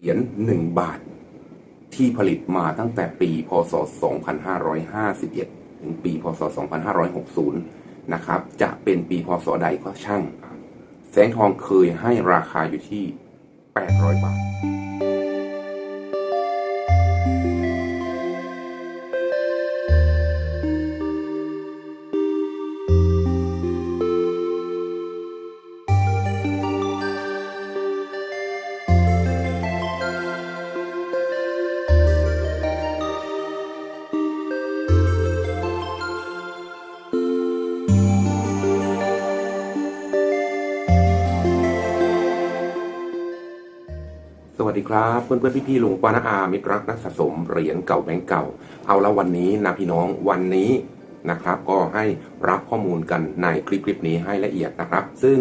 เหรียญ1บาท ที่ผลิตมาตั้งแต่ปี พศ 2551 ถึงปี พศ 2560 นะครับ จะเป็นปีพศใดก็ช่าง แสงทองเคยให้ราคาอยู่ที่ 800 บาท สวัสดีครับเพื่อนเพื่อนพี่พี่ลุงป้านาอามิตรรักนักสะสมเหรียญเก่าแบงก์เก่า เอาละวันนี้นะพี่น้องวันนี้นะครับ ก็ให้รับข้อมูลกันในคลิปคลิปนี้ให้ละเอียดนะครับ ซึ่ง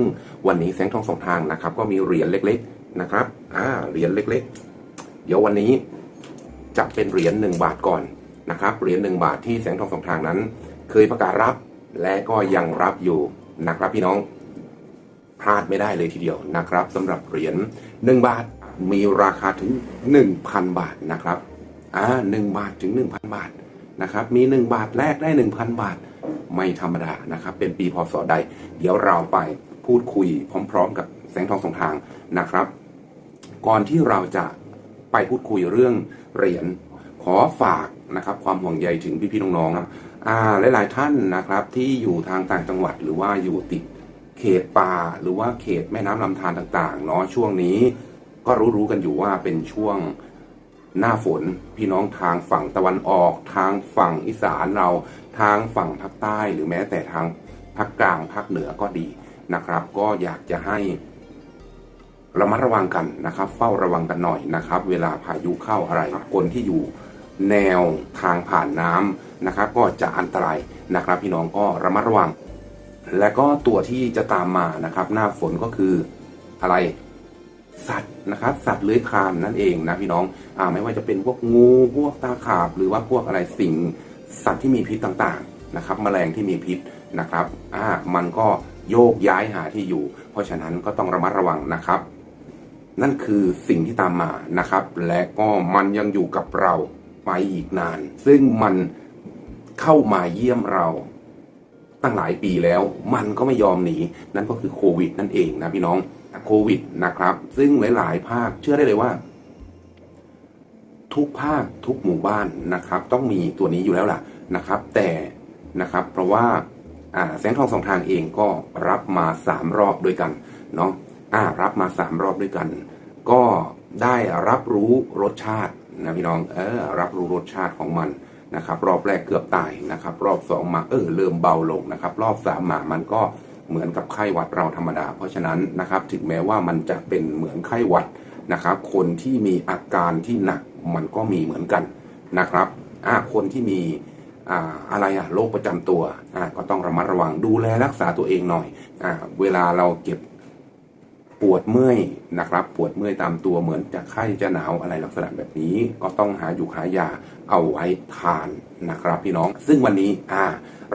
วันนี้แสงทองสองทางนะครับ ก็มีเหรียญเล็กๆนะครับอ่าเหรียญเล็ก ๆ เดี๋ยววันนี้จะเป็นเหรียญหนึ่งบาทก่อนนะครับเหรียญหนึ่งบาทที่แสงทองสองทางนั้น เคยประกาศรับและก็ยังรับอยู่นะครับพี่น้องพลาดไม่ได้เลยทีเดียวนะครับสำหรับเหรียญ1บาท มีราคาถึง 1,000 บาทนะครับอ่าหนึ่งบาทถึง 1,000 บาทนะครับ มี 1 บาทแลกได้ 1,000 บาท ไม่ธรรมดานะครับ เป็นปีพศใด เดี๋ยวเราไปพูดคุยพร้อม ๆ กับแสงทองสองทางนะครับ ก่อนที่เราจะไปพูดคุยเรื่องเหรียญขอฝากนะครับ ความห่วงใยถึงพี่ๆน้องๆครับอ่าหลายๆท่านนะครับที่อยู่ทางต่างจังหวัดหรือว่าอยู่ติดเขตป่าหรือว่าเขตแม่น้ำลำธารต่างๆเนาะช่วงนี้ ก็รู้ๆกันอยู่ว่าเป็นช่วงหน้าฝนพี่น้องทางฝั่งตะวันออก ทางฝั่งอีสานเราทางฝั่งภาคใต้หรือแม้แต่ทางภาคกลางภาคเหนือก็ดีนะครับ ก็อยากจะให้ระมัดระวังกันนะครับ เฝ้าระวังกันหน่อยนะครับ เวลาพายุเข้าอะไรคนที่อยู่แนวทางผ่านน้ำนะครับ ก็จะอันตรายนะครับ พี่น้องก็ระมัดระวัง และก็ตัวที่จะตามมานะครับ หน้าฝนก็คืออะไร สัตว์นะครับ สัตว์เลื้อยคลานนั่นเองนะพี่น้องอ่าไม่ว่าจะเป็นพวกงูพวกตาขาบ หรือว่าพวกอะไรสิ่งสัตว์ที่มีพิษต่างๆนะครับ แมลงที่มีพิษนะครับอ่ามันก็โยกย้ายหาที่อยู่ เพราะฉะนั้นก็ต้องระมัดระวังนะครับ นั่นคือสิ่งที่ตามมานะครับ และก็มันยังอยู่กับเราไปอีกนาน ซึ่งมันเข้ามาเยี่ยมเราตั้งหลายปีแล้ว มันก็ไม่ยอมหนี นั่นก็คือโควิดนั่นเองนะพี่น้อง โควิดนะครับ ซึ่งหลาย ๆ ภาคเชื่อได้เลยว่า ทุกภาคทุกหมู่บ้านนะครับ ต้องมีตัวนี้อยู่แล้วล่ะนะครับ แต่นะครับ เพราะว่าแสงทองสองทางเองก็รับมาสามรอบด้วยกันเนาะอ่ารับมาสามรอบด้วยกัน ก็ได้รับรู้รสชาตินะพี่น้องเออรับรู้รสชาติของมันนะครับ รอบแรกเกือบตายนะครับ รอบสองมาเออเริ่มเบาลงนะครับ รอบสามมามันก็ เหมือนกับไข้หวัดเราธรรมดา เพราะฉะนั้นนะครับถึงแม้ว่ามันจะเป็นเหมือนไข้หวัดนะครับ คนที่มีอาการที่หนักมันก็มีเหมือนกันนะครับคนที่มีอะไรอะโรคประจำตัวก็ต้องระมัดระวังดูแลรักษาตัวเองหน่อยอเวลาเราเก็บ ปวดเมื่อยนะครับ ปวดเมื่อยตามตัวเหมือนจะไข้จะหนาวอะไรลักษณะแบบนี้ ก็ต้องหาอยู่หายาเอาไว้ทานนะครับพี่น้อง ซึ่งวันนี้อ่า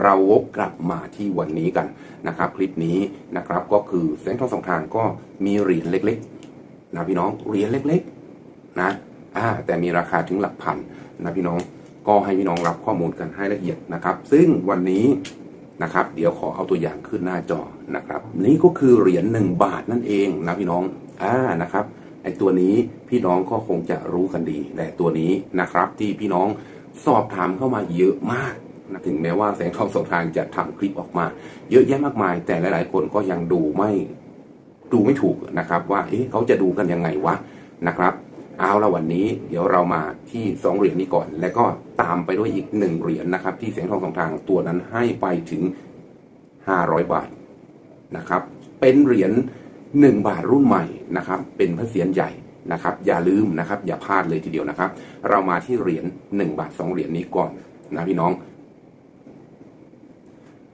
เราวกกลับมาที่วันนี้กันนะครับ คลิปนี้นะครับก็คือแสงทองสองทางก็มีเหรียญเล็กๆนะพี่น้องเหรียญเล็กๆนะอ่าแต่มีราคาถึงหลักพันนะพี่น้องก็ให้พี่น้องรับข้อมูลกันให้ละเอียดนะครับ ซึ่งวันนี้ นะครับ เดี๋ยวขอเอาตัวอย่างขึ้นหน้าจอนะครับ นี่ก็คือเหรียญหนึ่งบาทนั่นเองนะพี่น้องอ่านะครับไอตัวนี้พี่น้องก็คงจะรู้กันดีแต่ตัวนี้นะครับ ที่พี่น้องสอบถามเข้ามาเยอะมากนะถึงแม้ว่าแสงทองสองทางจะทำคลิปออกมา เยอะแยะมากมาย แต่หลาย ๆ คนก็ยังดูไม่ดูไม่ถูกนะครับ ว่าเอ๊ะเขาจะดูกันยังไงวะนะครับ เอาละวันนี้เดี๋ยวเรามาที่สองเหรียญนี้ก่อน แล้วก็ตามไปด้วยอีกหนึ่งเหรียญนะครับ ที่แสงทองสองทางตัวนั้นให้ไปถึง 500 บาทนะครับ เป็นเหรียญ1บาทรุ่นใหม่นะครับ เป็นพระเศียรใหญ่นะครับ อย่าลืมนะครับ อย่าพลาดเลยทีเดียวนะครับ เรามาที่เหรียญ1บาท2เหรียญนี้ก่อนนะพี่น้อง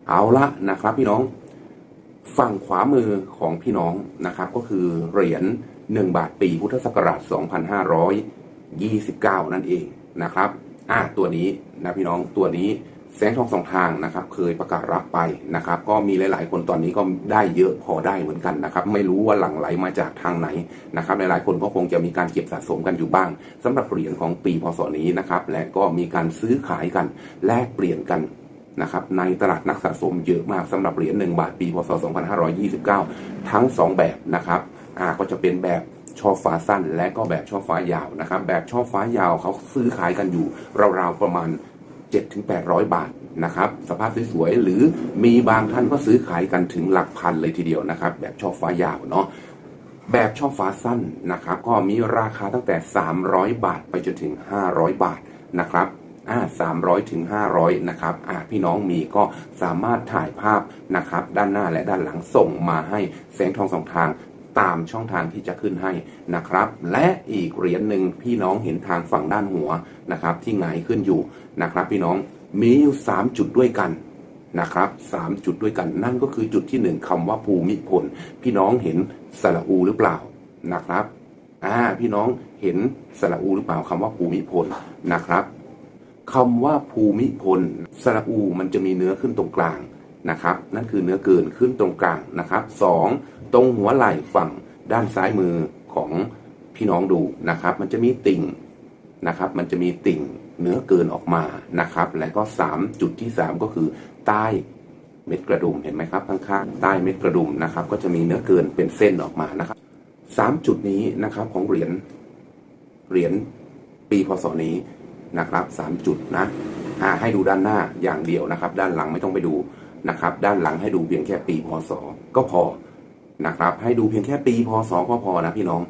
เอาละนะครับ พี่น้อง ฝั่งขวามือของพี่น้องนะครับก็คือเหรียญ1บาทปีพุทธศักราช 2529 นั่นเองนะครับอ่าตัวนี้นะพี่น้องตัวนี้แสงทองสองทางนะครับ เคยประกาศรับไปนะครับ ก็มีหลาย ๆ คนตอนนี้ก็ได้เยอะพอได้เหมือนกันนะครับ ไม่รู้ว่าหลั่งไหลมาจากทางไหนนะครับ หลาย ๆ คนก็คงจะมีการเก็บสะสมกันอยู่บ้างสำหรับเหรียญของปีพศนี้นะครับ และก็มีการซื้อขายกันแลกเปลี่ยนกัน นะครับในตลาดนักสะสมเยอะมากสำหรับเหรียญ1บาทปีพศ 2529 ทั้ง 2 แบบนะครับอ่าก็จะเป็นแบบช่อฟ้าสั้นและก็แบบช่อฟ้ายาวนะครับ แบบช่อฟ้ายาวเขาซื้อขายกันอยู่ราวๆประมาณ 7-800 บาทนะครับสภาพสวยๆหรือมีบางท่านก็ซื้อขายกันถึงหลักพันเลยทีเดียวนะครับ แบบช่อฟ้ายาวเนาะแบบช่อฟ้าสั้นนะครับ ก็มีราคาตั้งแต่ 300 บาทไปจนถึง 500 บาทนะครับ อ่า300ถึง500นะครับอ่าพี่น้องมีก็สามารถถ่ายภาพนะครับ ด้านหน้าและด้านหลังส่งมาให้แสงทองสองทางตามช่องทางที่จะขึ้นให้นะครับ และอีกเหรียญหนึ่งพี่น้องเห็นทางฝั่งด้านหัวนะครับ ที่หงายขึ้นอยู่นะครับ พี่น้องมีอยู่สามจุดด้วยกันนะครับสามจุดด้วยกันนั่นก็คือจุดที่หนึ่งคำว่าภูมิพล พี่น้องเห็นสระอูหรือเปล่านะครับอ่าพี่น้องเห็นสระอูหรือเปล่าคำว่าภูมิพลนะครับ คำว่าภูมิพลสระอูมันจะมีเนื้อขึ้นตรงกลางนะครับ นั่นคือเนื้อเกินขึ้นตรงกลางนะครับสองตรงหัวไหล่ฝั่งด้านซ้ายมือของพี่น้องดูนะครับ มันจะมีติ่งนะครับ มันจะมีติ่งเนื้อเกินออกมานะครับ และก็ 3 จุดที่ 3 ก็คือใต้เม็ดกระดุมเห็นไหมครับข้างๆใต้เม็ดกระดุมนะครับ ก็จะมีเนื้อเกินเป็นเส้นออกมานะครับสามจุดนี้นะครับของเหรียญเหรียญปีพศนี้ นะครับสามจุดนะให้ดูด้านหน้าอย่างเดียวนะครับ ด้านหลังไม่ต้องไปดูนะครับ ด้านหลังให้ดูเพียงแค่ปีพศก็พอนะครับ ให้ดูเพียงแค่ปีพศก็พอนะพี่น้อง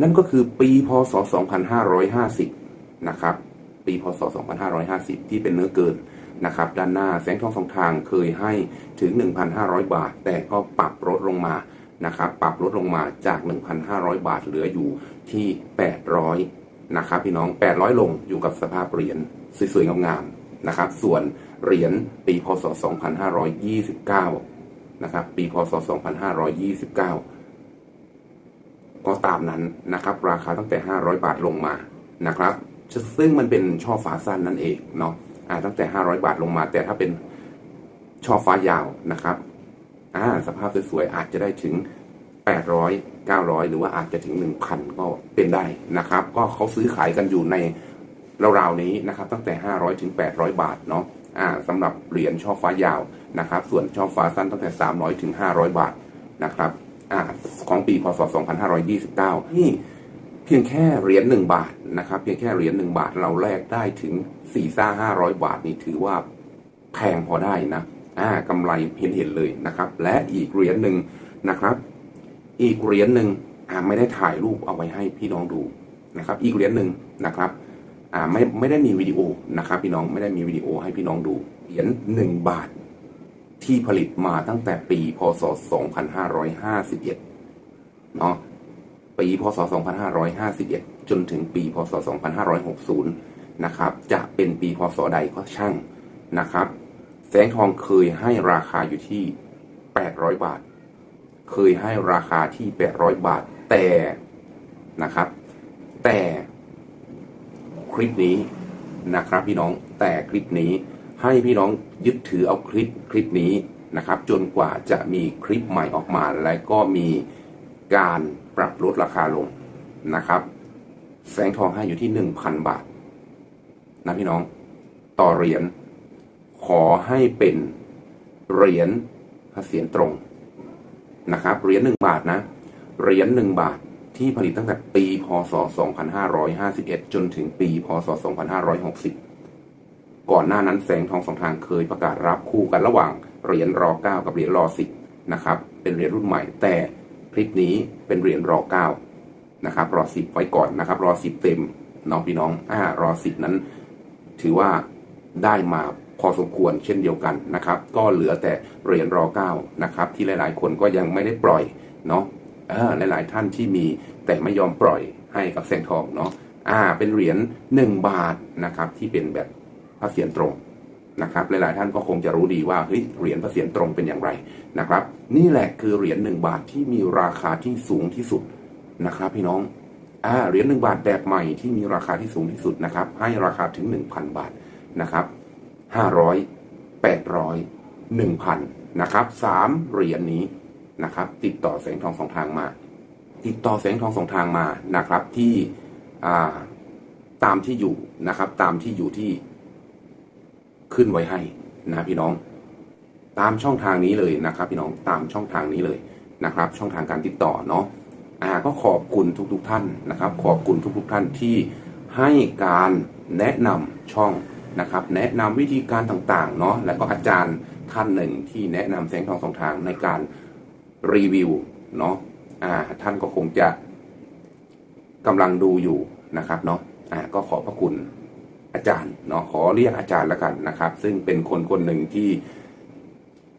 นั่นก็คือปีพศ 2550 นะครับ ปีพศ 2550 ที่เป็นเนื้อเกินนะครับ ด้านหน้าแสงทองสองทางเคยให้ถึง 1,500 บาท แต่ก็ปรับลดลงมานะครับ ปรับลดลงมาจาก 1,500 บาทเหลืออยู่ที่ 800 นะครับ พี่น้อง 800 ลงอยู่กับสภาพเหรียญสวยๆงามๆนะครับ ส่วนเหรียญปีพศ 2529 นะครับ ปีพศ 2529 ก็ตามนั้นนะครับ ราคาตั้งแต่ 500 บาทลงมานะครับ ซึ่งมันเป็นช่อฟ้าสั้นนั่นเองเนาะอ่าตั้งแต่ 500 บาทลงมา แต่ถ้าเป็นช่อฟ้ายาวนะครับอ่าสภาพสวยๆอาจจะได้ถึง 800 900 หรือว่าอาจจะถึง 1,000 ก็เป็นได้นะครับ ก็เขาซื้อขายกันอยู่ในราวๆนี้นะครับ ตั้งแต่ 500 ถึง 800 บาทเนาะอ่าสำหรับเหรียญช่อฟ้ายาวนะครับ ส่วนช่อฟ้าสั้นตั้งแต่ 300 ถึง 500 บาทนะครับอ่าของปีพศ 2529 นี่เพียงแค่เหรียญหนึ่งบาทนะครับ เพียงแค่เหรียญหนึ่งบาทเราแลกได้ถึงสี่ซ่าห้าร้อยบาทนี่ถือว่าแพงพอได้นะอ่ากำไรเห็นเห็นเลยนะครับ และอีกเหรียญหนึ่งนะครับ อีกเหรียญหนึ่งไม่ได้ถ่ายรูปเอาไว้ให้พี่น้องดูนะครับ อีกเหรียญหนึ่งนะครับไม่ไม่ได้มีวิดีโอนะครับ พี่น้องไม่ได้มีวิดีโอให้พี่น้องดูเหรียญหนึ่งบาทที่ผลิตมาตั้งแต่ปี พศ 2551 เนาะปี พศ 2551 จนถึงปี พศ 2560 นะครับ จะเป็นปี พศ ใดก็ช่างนะครับ แสงทองเคยให้ราคาอยู่ที่ 800 บาท เคยให้ราคาที่ 800 บาท แต่นะครับ แต่คลิปนี้นะครับพี่น้องแต่คลิปนี้ให้พี่น้องยึดถือเอาคลิปคลิปนี้นะครับ จนกว่าจะมีคลิปใหม่ออกมา และก็มีการปรับลดราคาลงนะครับ แสงทองให้อยู่ที่ 1,000 บาท นะพี่น้อง ต่อเหรียญขอให้เป็นเหรียญภาษีตรง นะครับเหรียญหนึ่งบาทนะเหรียญหนึ่งบาทที่ผลิตตั้งแต่ปีพศ 2551 จนถึงปีพศ 2560 ก่อนหน้านั้นแสงทองสองทางเคยประกาศรับคู่กันระหว่างเหรียญรอ9กับเหรียญรอ10นะครับเป็นเหรียญรุ่นใหม่ แต่คลิปนี้เป็นเหรียญรอ9นะครับรอ10ไว้ก่อนนะครับรอ10เต็มน้องพี่น้องอ่ารอ10นั้น ถือว่าได้มา พอสมควรเช่นเดียวกันนะครับ ก็เหลือแต่เหรียญรอ9นะครับ ที่หลายๆ คนก็ยังไม่ได้ปล่อยเนาะเออหลายๆท่านที่มีแต่ไม่ยอมปล่อยให้กับแสงทองเนาะอ่า เป็นเหรียญ1บาทนะครับ ที่เป็นแบบพระเศียรตรงนะครับ หลายๆท่านก็คงจะรู้ดีว่าเฮ้ยเหรียญพระเศียรตรงเป็นอย่างไรนะครับ นี่แหละคือเหรียญ1บาทที่มีราคาที่สูงที่สุดนะครับ พี่น้องอ่าเหรียญหนึ่งบาทแบบใหม่ที่มีราคาที่สูงที่สุดนะครับ ให้ราคาถึง 1,000 บาทนะครับ 500แปดร้อยหนึ่งพันนะครับสามเหรียญนี้นะครับ ติดต่อแสงทองสองทางมา ติดต่อแสงทองสองทางมานะครับ ที่าตามที่อยู่นะครับ ตามที่อยู่ที่ขึ้นไว้ให้นะพี่น้อง ตามช่องทางนี้เลยนะครับ พี่น้องตามช่องทางนี้เลยนะครับ ช่องทางการติดต่อเนาะอ่าก็ขอบคุณทุกๆทท่านนะครับ ขอบคุณทุกๆท่านที่ให้การแนะนำช่อง นะครับแนะนำวิธีการต่างๆเนาะแล้วก็อาจารย์ท่านหนึ่งที่แนะนำแสงทองสองทางในการรีวิวเนาะอ่าท่านก็คงจะกำลังดูอยู่นะครับเนาะอ่าก็ขอพระคุณอาจารย์เนาะขอเรียกอาจารย์แล้วกันนะครับ ซึ่งเป็นคนคนหนึ่งที่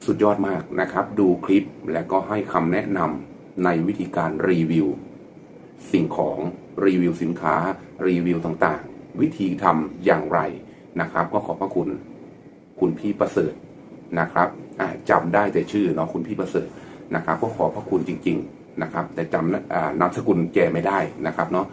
สุดยอดมากนะครับ ดูคลิปและก็ให้คำแนะนำในวิธีการรีวิว สิ่งของรีวิวสินค้ารีวิวต่างๆ วิธีทำอย่างไร นะครับ ก็ขอบพระคุณคุณพี่ประเสริฐนะครับอ่าจำได้แต่ชื่อเนาะคุณพี่ประเสริฐนะครับ ก็ขอบพระคุณจริง ๆนะครับ แต่จำนามสกุลแกไม่ได้นะครับเนาะ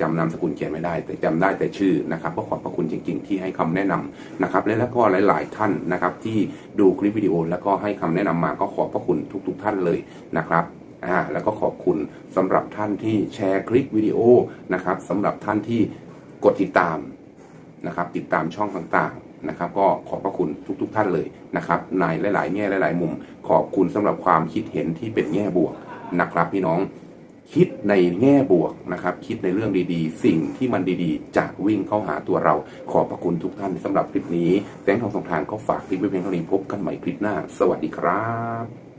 จำนามสกุลแกไม่ได้ แต่จำได้แต่ชื่อนะครับก็ขอบพระคุณจริง ๆ ที่ให้คำแนะนำนะครับ และแล้วก็หลาย ๆ ท่านนะครับ ที่ดูคลิปวิดีโอ แล้วก็ให้คำแนะนำมาก็ขอบพระคุณทุก ๆ ท่านเลยนะครับอ่าแล้วก็ขอบคุณสำหรับท่านที่แชร์คลิปวิดีโอนะครับสำหรับท่านที่กดติดตาม นะครับติดตามช่องต่างๆนะครับ ก็ขอบพระคุณทุกๆท่านเลยนะครับในหลาย ๆ แง่หลาย ๆ มุม ขอบคุณสำหรับความคิดเห็นที่เป็นแง่บวกนะครับ พี่น้องคิดในแง่บวกนะครับ คิดในเรื่องดีๆ สิ่งที่มันดีๆ จะวิ่งเข้าหาตัวเรา ขอบพระคุณทุกท่านสำหรับคลิปนี้แสงทองสองทางก็ฝากคลิปไว้เพียงเท่านี้พบกันใหม่คลิปหน้า สวัสดีครับ